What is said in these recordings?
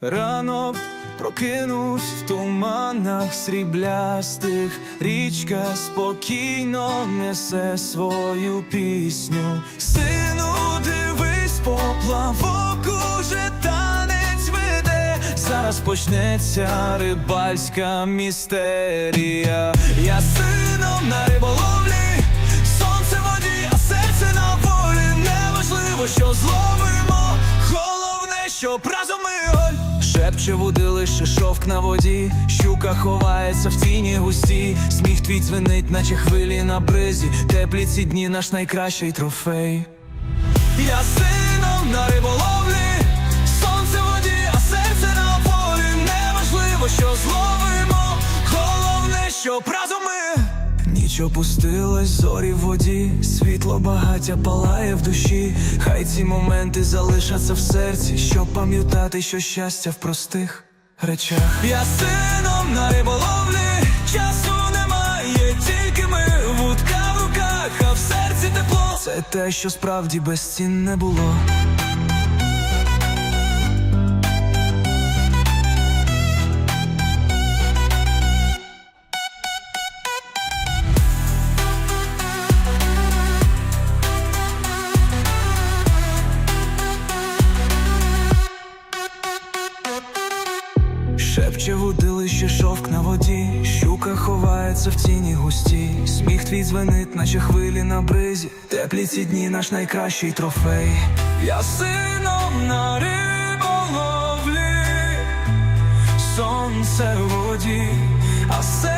Рано прокинусь в туманах сріблястих, річка спокійно несе свою пісню. Сину, дивись, поплавок уже танець веде. Зараз почнеться рибальська містерія. Я сином на риболовлі, Шепче води лише шовк на воді, щука ховається в тіні густі, сміх твій дзвенить, наче хвилі на бризі, теплі ці дні наш найкращий трофей. Я Ніч опустилась, зорі в воді, світло багаття палає в душі. Хай ці моменти залишаться в серці, щоб пам'ятати, що щастя в простих речах. Я сином на риболовлі, часу немає, тільки ми вудка в руках, а в серці тепло. Це те, що справді безцінне було. Шепче водилище шовк на воді, щука ховається в тіні густі, сміх твій дзвенить, наче хвилі на бризі, теплі ці дні наш найкращий трофей. Я сином на риболовлі, сонце в воді, а серце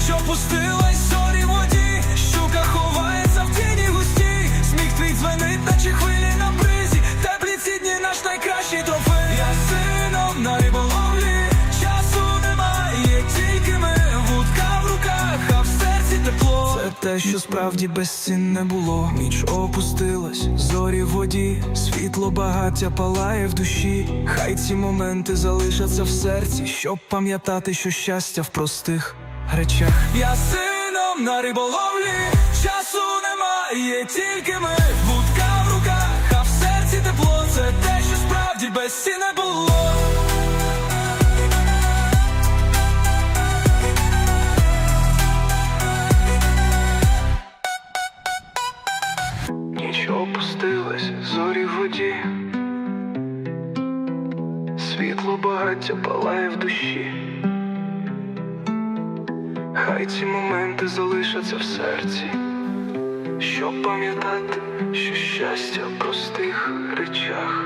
Ніч опустилась, зорі воді, щука ховається в тіні густій, сміх твій дзвенить, наче хвилі на бризі, теплі ці дні наш найкращий трофей. Я сином на риболовлі, часу немає, тільки ми вудка в руках, а в серці тепло. Це те, що справді безцінне було. Ніч опустилась, зорі в воді, світло багаття палає в душі. Хай ці моменти залишаться в серці, щоб пам'ятати, що щастя в простих речах. Я сином на риболовлі, часу немає, тільки ми вудка в руках, а в серці тепло. Це те, що справді безцінне було. Ніч опустилась, зорі в воді. Світло багаття палає в душі. Хай ці моменти залишаться в серці, щоб пам'ятати, що щастя в простих речах.